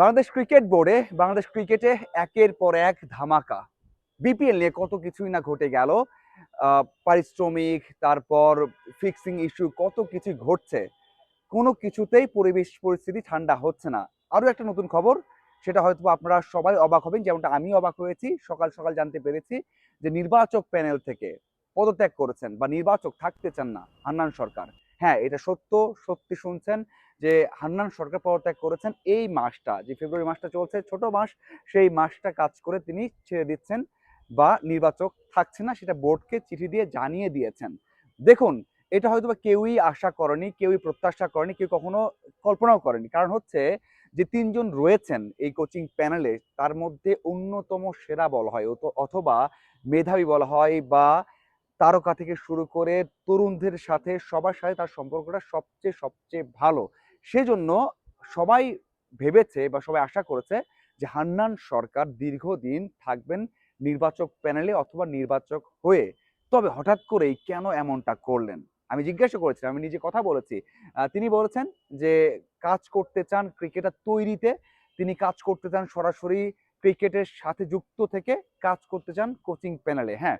Bangladesh cricket বোর্ডে, বাংলাদেশ ক্রিকেটে একের পর এক ধামাকা। বিপিএল নিয়ে কত কিছুই না ঘটে গেল। পারিশ্রমিক, তারপর ফিক্সিং ইস্যু কত কিছু ঘটছে। কোনো কিছুতেই পরিবেশ পরিস্থিতি ঠান্ডা হচ্ছে না। আরও একটা নতুন খবর, সেটা হয়তো আপনারা সবাই অবাক হবেন, যেমনটা আমি অবাক হয়েছি, সকাল সকাল জানতে পেরেছি যে নির্বাচক প্যানেল থেকে পদত্যাগ করেছেন বা নির্বাচক থাকতে চান না হান্নান সরকার। হ্যাঁ এটা সত্য, সত্যি শুনছেন। যে হান্নান সরকার পদত্যাগ করেছেন এই মাসটা, যে ফেব্রুয়ারি মাসটা চলছে, ছোট মাস, সেই মাসটা কাজ করে তিনি ছেড়ে দিচ্ছেন বা নির্বাচক থাকছে না, সেটা বোর্ডকে চিঠি দিয়ে জানিয়ে দিয়েছেন। দেখুন, এটা হয়তো বা কেউই আশা করেনি, কেউই প্রত্যাশা করেনি, কেউ কখনো কল্পনাও করেনি। কারণ হচ্ছে যে তিনজন রয়েছেন এই কোচিং প্যানেলে, তার মধ্যে অন্যতম সেরা বলা হয় অথবা মেধাবী বলা হয় বা তারকা থেকে শুরু করে তরুণদের সাথে সবার সাথে তার সম্পর্কটা সবচেয়ে সবচেয়ে ভালো। সেজন্য সবাই ভেবেছে বা সবাই আশা করেছে যে হান্নান সরকার দীর্ঘদিন থাকবেন নির্বাচক প্যানেলে অথবা নির্বাচক হয়ে। তবে হঠাৎ করেই কেন এমনটা করলেন? আমি জিজ্ঞাসা করেছিলাম, আমি নিজে কথা বলেছি। তিনি বলেছেন যে কাজ করতে চান ক্রিকেটার তৈরিতে, তিনি কাজ করতে চান সরাসরি ক্রিকেটের সাথে যুক্ত থেকে কাজ করতে চান কোচিং প্যানেলে হ্যাঁ।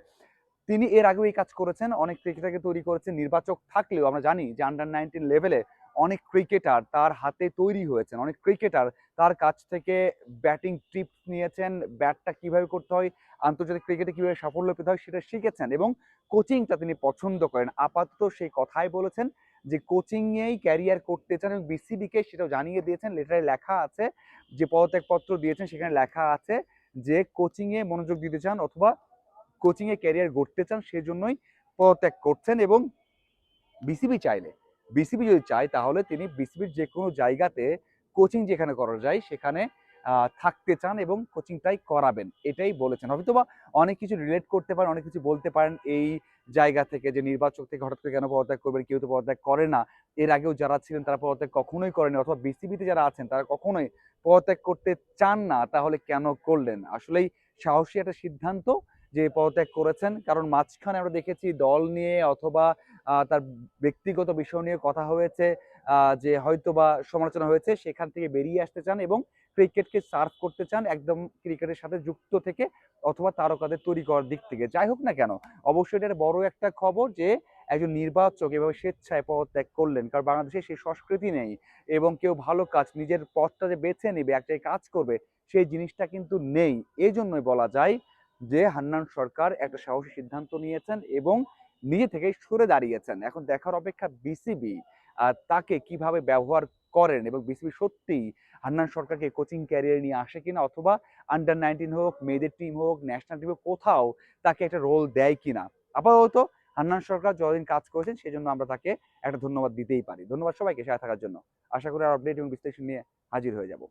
তিনি এর আগেও এই কাজ করেছেন, অনেক ক্রিকেটারকে তৈরি করেছেন, নির্বাচক থাকলেও আমরা জানি যে আন্ডার নাইনটিন লেভেলে অনেক ক্রিকেটার তার হাতে তৈরি হয়েছেন, অনেক ক্রিকেটার তার কাছ থেকে ব্যাটিং টিপস নিয়েছেন ব্যাটটা কীভাবে করতে হয়, আন্তর্জাতিক ক্রিকেটে কীভাবে সাফল্য পেতে হয় সেটা শিখেছেন এবং কোচিংটা তিনি পছন্দ করেন। আপাতত সেই কথাই বলেছেন যে কোচিংয়েই ক্যারিয়ার করতে চান এবং বিসিবিকে সেটাও জানিয়ে দিয়েছেন লেটারে লেখা আছে, যে পদত্যাগপত্র দিয়েছেন সেখানে লেখা আছে যে কোচিংয়ে মনোযোগ দিতে চান অথবা কোচিংয়ে ক্যারিয়ার গড়তে চান সেজন্যই পদত্যাগ করছেন এবং বিসিবি চাইলে বিসিবি যদি চায়, তাহলে তিনি বিসিবির যে কোনো জায়গাতে কোচিং যেখানে করা যায়, সেখানে থাকতে চান এবং কোচিংটাই করাবেন। এটাই বলেছেন। হয়তো বা অনেক কিছু রিলেট করতে পারেন, অনেক কিছু বলতে পারেন, এই জায়গা থেকে যে নির্বাচক থেকে হঠাৎ করে কেন পদত্যাগ করবেন, কেউ তো পদত্যাগ করে না। এর আগেও যারা ছিলেন, তারা পদত্যাগ কখনোই করেনি, অথবা বিসিবিতে যারা আছেন, তারা কখনোই পদত্যাগ করতে চান না, তাহলে কেন করলেন? আসলেই সাহসী একটা সিদ্ধান্ত যে পদত্যাগ করেছেন। কারণ মাঝখানে আমরা দেখেছি দল নিয়ে অথবা তার ব্যক্তিগত বিষয় নিয়ে কথা হয়েছে যে হয়তো বা সমালোচনা হয়েছে, সেখান থেকে বেরিয়ে আসতে চান এবং ক্রিকেটকে সার্ভ করতে চান একদম ক্রিকেটের সাথে যুক্ত থেকে অথবা তারকাদের তৈরি করার দিক থেকে। যাই হোক না কেন, অবশ্যই এটার বড় একটা খবর যে একজন নির্বাচক এভাবে স্বেচ্ছায় পদত্যাগ করলেন। কারণ বাংলাদেশে সেই সংস্কৃতি নেই এবং কেউ ভালো কাজ, নিজের পথটা যে বেছে নেবে, একটাই কাজ করবে, সেই জিনিসটা কিন্তু নেই। এই জন্যই বলা যায় যে হান্নান সরকার একটা সাহসী সিদ্ধান্ত নিয়েছেন এবং নিজে থেকেই সরে দাঁড়িয়েছেন। এখন দেখার অপেক্ষা বিসিবি তাকে কীভাবে ব্যবহার করেন এবং বিসিবি সত্যিই হান্নান সরকারকে কোচিং ক্যারিয়ার নিয়ে আসে কিনা অথবা আন্ডার নাইনটিন হোক, মেয়েদের টিম হোক ন্যাশনাল টিম হোক, কোথাও তাকে একটা রোল দেয় কিনা? আপাতত হান্নান সরকার যতদিন কাজ করেছেন সেই জন্য আমরা তাকে একটা ধন্যবাদ দিতেই পারি। ধন্যবাদ সবাইকে সাথে থাকার জন্য। আশা করি আর আপডেট এবং বিশ্লেষণ নিয়ে হাজির হয়ে যাব।